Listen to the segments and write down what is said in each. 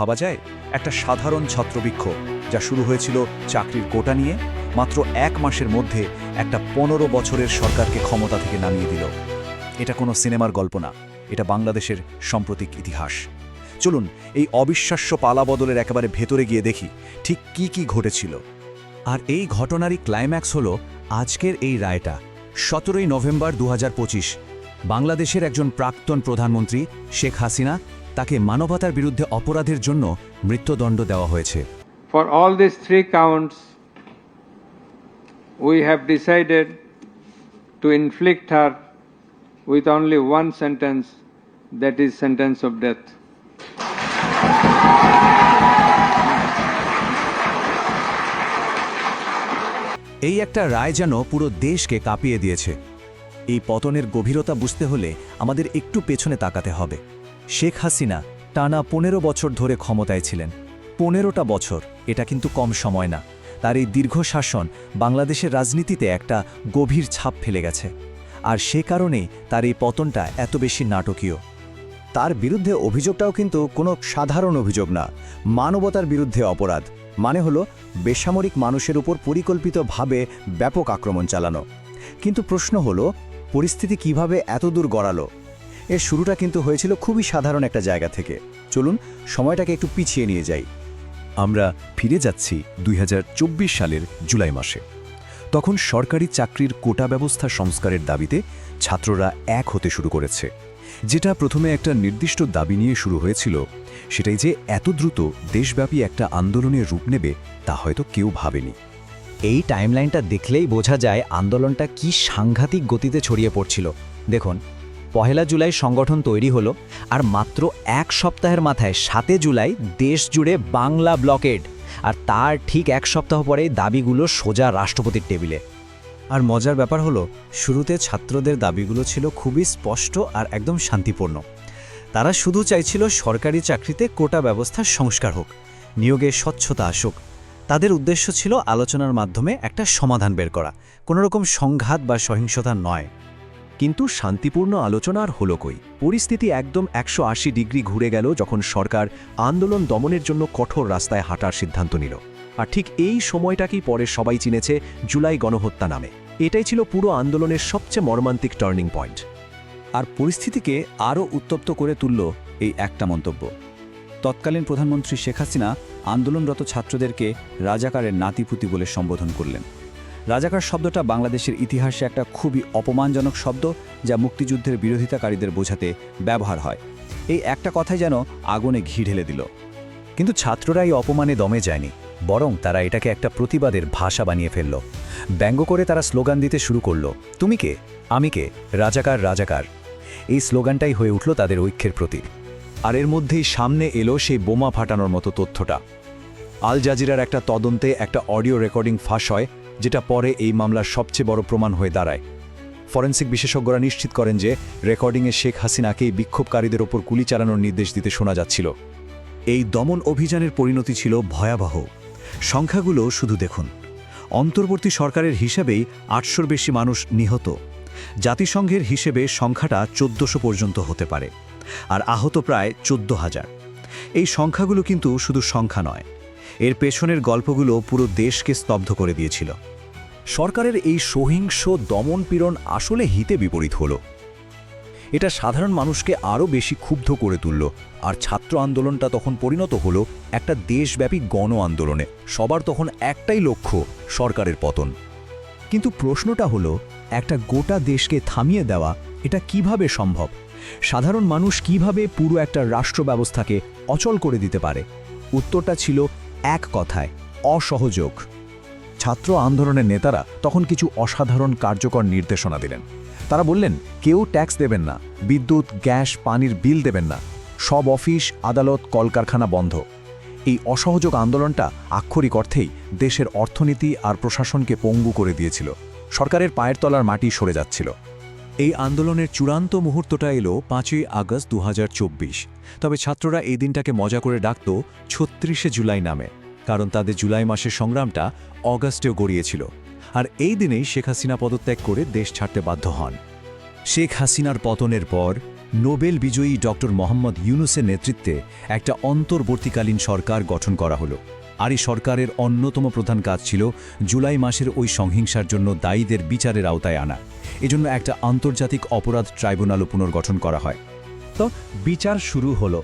ভাবা যায়, একটা সাধারণ ছত্রবৃক্ষ যা শুরু হয়েছিল চাকরির কোটা নিয়ে, মাত্র এক মাসের মধ্যে একটা পনেরো বছরের সরকারকে ক্ষমতা থেকে নামিয়ে দিল। এটা কোনো সিনেমার গল্প না, এটা বাংলাদেশের সাম্প্রতিক ইতিহাস। চলুন, এই অবিশ্বাস্য পালাবদলের একেবারে ভেতরে গিয়ে দেখি ঠিক কি কি ঘটেছিল। আর এই ঘটনারই ক্লাইম্যাক্স হল আজকের এই রায়টা, সতেরোই নভেম্বর দু হাজার পঁচিশ। বাংলাদেশের একজন প্রাক্তন প্রধানমন্ত্রী শেখ হাসিনা তাকে মানবতার বিরুদ্ধে অপরাধের জন্য মৃত্যুদণ্ড দেওয়া হয়েছে। For all this three counts we have decided to inflict her with only one sentence that is sentence of death এই একটা রায় যেন পুরো দেশকে কাঁপিয়ে দিয়েছে। এই পতনের গভীরতা বুঝতে হলে আমাদের একটু পেছনে তাকাতে হবে। শেখ হাসিনা টানা পনেরো বছর ধরে ক্ষমতায় ছিলেন। পনেরোটা বছর, এটা কিন্তু কম সময় না। তার এই দীর্ঘ শাসন বাংলাদেশের রাজনীতিতে একটা গভীর ছাপ ফেলে গেছে। আর সে কারণেই তার এই পতনটা এত বেশি নাটকীয়। তার বিরুদ্ধে অভিযোগটাও কিন্তু কোনো সাধারণ অভিযোগ না। মানবতার বিরুদ্ধে অপরাধ মানে হলো বেসামরিক মানুষের উপর পরিকল্পিতভাবে ব্যাপক আক্রমণ চালানো। কিন্তু প্রশ্ন হলো, পরিস্থিতি কীভাবে এত দূর গড়ালো? এর শুরুটা কিন্তু হয়েছিল খুবই সাধারণ একটা জায়গা থেকে। চলুন, সময়টাকে একটু পিছিয়ে নিয়ে যাই। আমরা ফিরে যাচ্ছি দুই হাজার চব্বিশ সালের জুলাই মাসে। তখন সরকারি চাকরির কোটা ব্যবস্থা সংস্কারের দাবিতে ছাত্ররা এক হতে শুরু করেছে। যেটা প্রথমে একটা নির্দিষ্ট দাবি নিয়ে শুরু হয়েছিল, সেটাই যে এত দ্রুত দেশব্যাপী একটা আন্দোলনের রূপ নেবে তা হয়তো কেউ ভাবেনি। এই টাইমলাইনটা দেখলেই বোঝা যায় আন্দোলনটা কি সাংঘাতিক গতিতে ছড়িয়ে পড়ছিল। দেখুন পহেলা জুলাই সংগঠন তৈরি হলো আর মাত্র এক সপ্তাহের মাথায় সাতে জুলাই দেশ জুড়ে বাংলা ব্লকেড। আর তার ঠিক এক সপ্তাহ পরে দাবিগুলো সোজা রাষ্ট্রপতির টেবিলে। আর মজার ব্যাপার হলো, শুরুতে ছাত্রদের দাবিগুলো ছিল খুবই স্পষ্ট আর একদম শান্তিপূর্ণ। তারা শুধু চাইছিল সরকারি চাকরিতে কোটা ব্যবস্থার সংস্কার হোক, নিয়োগে স্বচ্ছতা আসুক। তাদের উদ্দেশ্য ছিল আলোচনার মাধ্যমে একটা সমাধান বের করা, কোনোরকম সংঘাত বা সহিংসতা নয়। কিন্তু শান্তিপূর্ণ আলোচনা আর হলো কই? পরিস্থিতি একদম একশো আশি ডিগ্রি ঘুরে গেল যখন সরকার আন্দোলন দমনের জন্য কঠোর রাস্তায় হাঁটার সিদ্ধান্ত নিল। আর ঠিক এই সময়টাকেই পরে সবাই চিনেছে জুলাই গণহত্যা নামে। এটাই ছিল পুরো আন্দোলনের সবচেয়ে মর্মান্তিক টার্নিং পয়েন্ট। আর পরিস্থিতিকে আরও উত্তপ্ত করে তুলল এই একটা মন্তব্য। তৎকালীন প্রধানমন্ত্রী শেখ হাসিনা আন্দোলনরত ছাত্রদেরকে রাজাকারের নাতিপুতি বলে সম্বোধন করলেন। রাজাকার শব্দটা বাংলাদেশের ইতিহাসে একটা খুবই অপমানজনক শব্দ যা মুক্তিযুদ্ধের বিরোধিতাকারীদের বোঝাতে ব্যবহার হয়। এই একটা কথাই যেন আগুনে ঘি ঢেলে দিল। কিন্তু ছাত্ররা এই অপমানে দমে যায়নি, বরং তারা এটাকে একটা প্রতিবাদের ভাষা বানিয়ে ফেলল। ব্যঙ্গ করে তারা স্লোগান দিতে শুরু করল, তুমি কে? আমি কে? রাজাকার রাজাকার। এই স্লোগানটাই হয়ে উঠল তাদের ঐক্যের প্রতীক। আর এর মধ্যেই সামনে এলো সেই বোমা ফাটানোর মতো তথ্যটা। আল জাজিরার একটা তদন্তে একটা অডিও রেকর্ডিং ফাঁস হয় যেটা পরে এই মামলার সবচেয়ে বড় প্রমাণ হয়ে দাঁড়ায়। ফরেন্সিক বিশেষজ্ঞরা নিশ্চিত করেন যে রেকর্ডিংয়ে শেখ হাসিনাকেই বিক্ষোভকারীদের ওপর গুলি চালানোর নির্দেশ দিতে শোনা যাচ্ছিল। এই দমন অভিযানের পরিণতি ছিল ভয়াবহ। সংখ্যাগুলো শুধু দেখুন। অন্তর্বর্তী সরকারের হিসাবেই আটশোর বেশি মানুষ নিহত। জাতিসংঘের হিসেবে সংখ্যাটা চোদ্দশো পর্যন্ত হতে পারে। আর আহত প্রায় চোদ্দ হাজার। এই সংখ্যাগুলো কিন্তু শুধু সংখ্যা নয়। এর পেছনের গল্পগুলো পুরো দেশকে স্তব্ধ করে দিয়েছিল। সরকারের এই সহিংস দমনপীড়ন আসলে হিতে বিপরীত হল। এটা সাধারণ মানুষকে আরও বেশি ক্ষুব্ধ করে তুলল, আর ছাত্র আন্দোলনটা তখন পরিণত হলো একটা দেশব্যাপী গণ আন্দোলনে। সবার তখন একটাই লক্ষ্য, সরকারের পতন। কিন্তু প্রশ্নটা হলো, একটা গোটা দেশকে থামিয়ে দেওয়া, এটা কীভাবে সম্ভব? সাধারণ মানুষ কীভাবে পুরো একটা রাষ্ট্র ব্যবস্থাকে অচল করে দিতে পারে? উত্তরটা ছিল এক কথায়, অসহযোগ। ছাত্র আন্দোলনের নেতারা তখন কিছু অসাধারণ কার্যকর নির্দেশনা দিলেন। তারা বললেন, কেউ ট্যাক্স দেবেন না, বিদ্যুৎ, গ্যাস, পানির বিল দেবেন না, সব অফিস, আদালত, কলকারখানা বন্ধ। এই অসহযোগ আন্দোলনটা আক্ষরিক অর্থেই দেশের অর্থনীতি আর প্রশাসনকে পঙ্গু করে দিয়েছিল। সরকারের পায়ের তলার মাটি সরে যাচ্ছিল। এই আন্দোলনের চূড়ান্ত মুহূর্তটা এলো পাঁচই আগস্ট দু হাজার চব্বিশ। তবে ছাত্ররা এই দিনটাকে মজা করে ডাকত ছত্রিশে জুলাই নামে। কারণ তাদের জুলাই মাসের সংগ্রামটা অগাস্টেও গড়িয়েছিল। আর এই দিনেই শেখ হাসিনা পদত্যাগ করে দেশ ছাড়তে বাধ্য হন। শেখ হাসিনার পতনের পর নোবেল বিজয়ী ডক্টর মোহাম্মদ ইউনুসের নেতৃত্বে একটা অন্তর্বর্তীকালীন সরকার গঠন করা হলো। আর এই সরকারের অন্যতম প্রধান কাজ ছিল জুলাই মাসের ওই সংহিংসার জন্য দায়ীদের বিচারের আওতায় আনা। এজন্য একটা আন্তর্জাতিক অপরাধ ট্রাইব্যুনালও পুনর্গঠন করা হয়। তো বিচার শুরু হলো।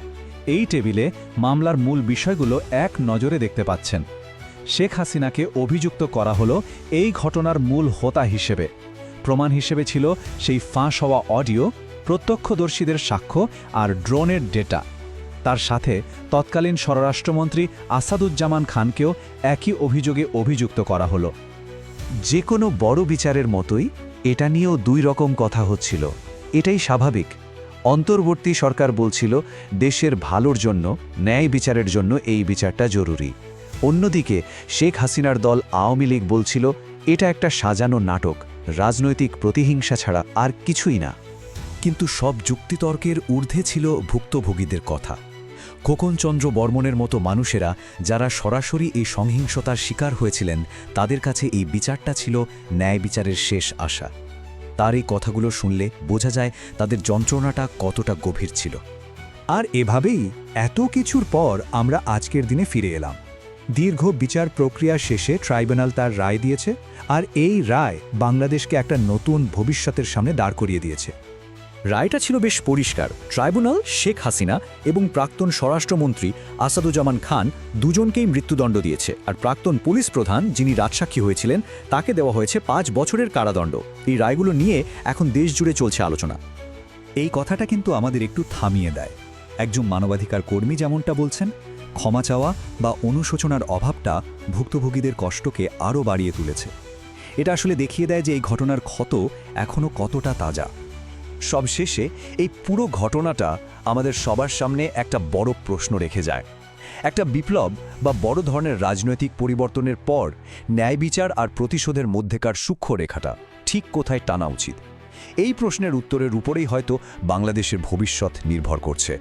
এই টেবিলে মামলার মূল বিষয়গুলো এক নজরে দেখতে পাচ্ছেন। শেখ হাসিনাকে অভিযুক্ত করা হলো এই ঘটনার মূল হোতা হিসেবে। প্রমাণ হিসেবে ছিল সেই ফাঁস হওয়া অডিও, প্রত্যক্ষদর্শীদের সাক্ষ্য আর ড্রোনের ডেটা। তার সাথে তৎকালীন স্বরাষ্ট্রমন্ত্রী আসাদুজ্জামান খানকেও একই অভিযোগে অভিযুক্ত করা হলো। যে কোনো বড় বিচারের মতোই এটা নিয়েও দুই রকম কথা হচ্ছিল। এটাই স্বাভাবিক। অন্তর্বর্তী সরকার বলছিল, দেশের ভালোর জন্য, ন্যায় বিচারের জন্য এই বিচারটা জরুরি। অন্যদিকে, শেখ হাসিনার দল আওয়ামী লীগ বলছিল, এটা একটা সাজানো নাটক, রাজনৈতিক প্রতিহিংসা ছাড়া আর কিছুই না। কিন্তু সব যুক্তিতর্কের ঊর্ধ্বে ছিল ভুক্তভোগীদের কথা। খোকনচন্দ্র বর্মনের মতো মানুষেরা, যারা সরাসরি এই সংহিংসতার শিকার হয়েছিলেন, তাদের কাছে এই বিচারটা ছিল ন্যায় বিচারের শেষ আশা। তার এই কথাগুলো শুনলে বোঝা যায় তাদের যন্ত্রণাটা কতটা গভীর ছিল। আর এভাবেই এত কিছুর পর আমরা আজকের দিনে ফিরে এলাম। দীর্ঘ বিচার প্রক্রিয়া শেষে ট্রাইব্যুনাল তার রায় দিয়েছে আর এই রায় বাংলাদেশকে একটা নতুন ভবিষ্যতের সামনে দাঁড় করিয়ে দিয়েছে। রায়টা ছিল বেশ পরিষ্কার। ট্রাইব্যুনাল, শেখ হাসিনা এবং প্রাক্তন স্বরাষ্ট্রমন্ত্রী আসাদুজ্জামান খান দুজনকেই মৃত্যুদণ্ড দিয়েছে। আর প্রাক্তন পুলিশ প্রধান যিনি রাজসাক্ষী হয়েছিলেন, তাকে দেওয়া হয়েছে পাঁচ বছরের কারাদণ্ড। এই রায়গুলো নিয়ে এখন দেশ জুড়ে চলছে আলোচনা। এই কথাটা কিন্তু আমাদের একটু থামিয়ে দেয়। একজন মানবাধিকার কর্মী যেমনটা বলছেন, ক্ষমা চাওয়া বা অনুশোচনার অভাবটা ভুক্তভোগীদের কষ্টকে আরও বাড়িয়ে তুলেছে। এটা আসলে দেখিয়ে দেয় যে এই ঘটনার ক্ষত এখনও কতটা তাজা। সবশেষে এই পুরো ঘটনাটা আমাদের সবার সামনে একটা বড় প্রশ্ন রেখে যায়। একটা বিপ্লব বা বড় ধরনের রাজনৈতিক পরিবর্তনের পর ন্যায় বিচার আর প্রতিশোধের মধ্যেকার সূক্ষ্ম রেখাটা ঠিক কোথায় টানা উচিত? এই প্রশ্নের উত্তরের উপরেই হয়তো বাংলাদেশের ভবিষ্যৎ নির্ভর করছে।